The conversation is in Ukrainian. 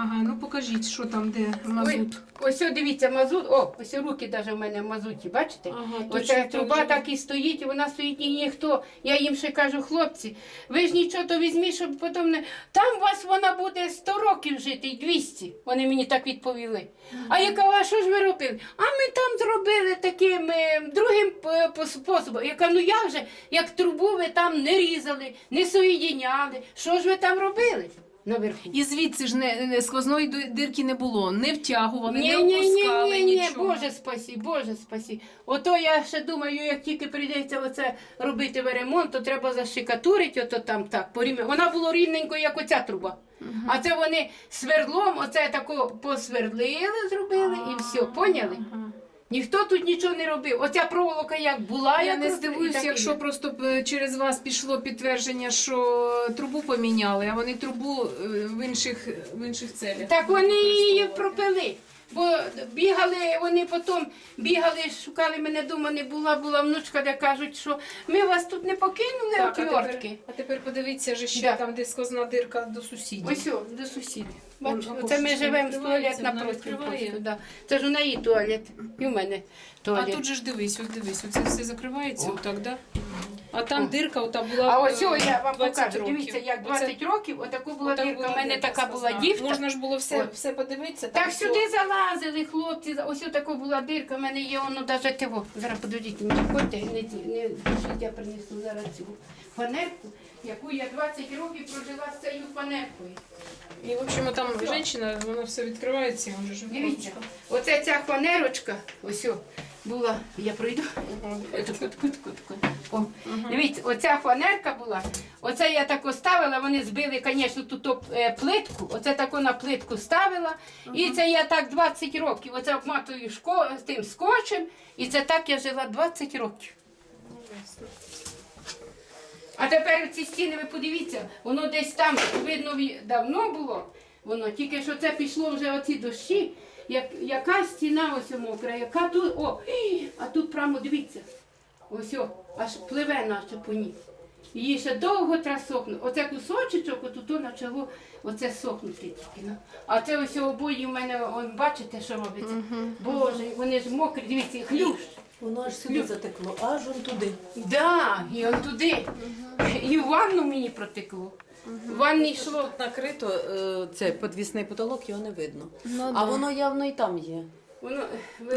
Ага, ну покажіть, що там, де мазут. Ось о, дивіться, мазут. О, ось руки навіть у мене в мазуті, бачите? Ага, Оця точно труба так і стоїть, і вона стоїть і ніхто. Я їм ще кажу, хлопці, ви ж нічого то візьміть, щоб потім не. Там у вас вона буде 100 років жити і 200. Вони мені так відповіли. А я кажу, а що ж ви робили? А ми там зробили таким е, другим е, способом. Я кажу, ну як же, як трубу ви там не різали, не соєдиняли. Що ж ви там робили наверху? І звідси ж не, не- сквозної дирки не було, не втягували, не ні, ні, опускали ні, ні, нічого. Боже спасі, Боже спасі. Ото я ще думаю, як тільки прийдеться оце робити ремонт, то треба зашикатурити, ото там так. порівня- Вона була рівненько, як оця труба. А це вони свердлом, оце тако посвердлили, зробили і все, поняли? Ага. Ніхто тут нічого не робив. Оця проволока як була, я як не роз- і здивуюся, так і якщо є. просто б через вас пішло підтвердження, що трубу поміняли, а вони трубу е, в інших, в інших целях. Так вони її пропили. Бо бігали, вони потім бігали, шукали мене дома, не була, була внучка, де кажуть, що ми вас тут не покинули, Так, а тепер, а тепер подивіться же ще Да. там, де сквозна дирка до сусідів. Ось о, до сусідів. Бачиш, Вон, оце ми живемо з туалет напроти. просто, Да. Це ж у неї туалет, і в мене А тут же ж дивись, ось дивись, оце все закривається отак, да? А там дирка ота була. А ось е, я вам 20 покажу. років. Дивіться, як Оце 20 років, отаку була отак дірка. У мене дирка така була сквозна. дівка. Можна ж було все, От. все подивитися. Так все. сюди залазили хлопці, ось така була дирка, в мене є воно навіть того. Зараз подождіть, не ходьте, не, ті- не пишіть, я принесу зараз цю фанерку, яку я 20 років прожила з цією фанеркою. І, в общем, там жінка, воно все відкривається, воно ж Дивіться, оце ця фанерочка, ось о, була, я пройду. Дивіться, оця фанерка була, оце я так ставила, вони збили, звісно, тут е, плитку, оце таку на плитку ставила, і це я так 20 років, оце обматую шко, тим скотчем, і це так я жила 20 років. А тепер ці стіни, ви подивіться, воно десь там, видно, давно було, воно, тільки що це пішло вже оці дощі, як, яка стіна ось мокра, яка тут, о, а тут прямо дивіться, ось о, аж пливе наче по ній. Її ще довго треба сохнути. Оце кусочечок, отут то почало оце сохнути тільки. ну. А це ось обої в мене, он, бачите, що робиться? Боже, вони ж мокрі, дивіться, хлющ. Воно аж сюди затекло, аж он туди. Да, і он туди. І в ванну мені протекло. В ванні йшло. Тут накрито е, це підвісний потолок, його не видно. Ну, а воно явно і там є. Воно, ви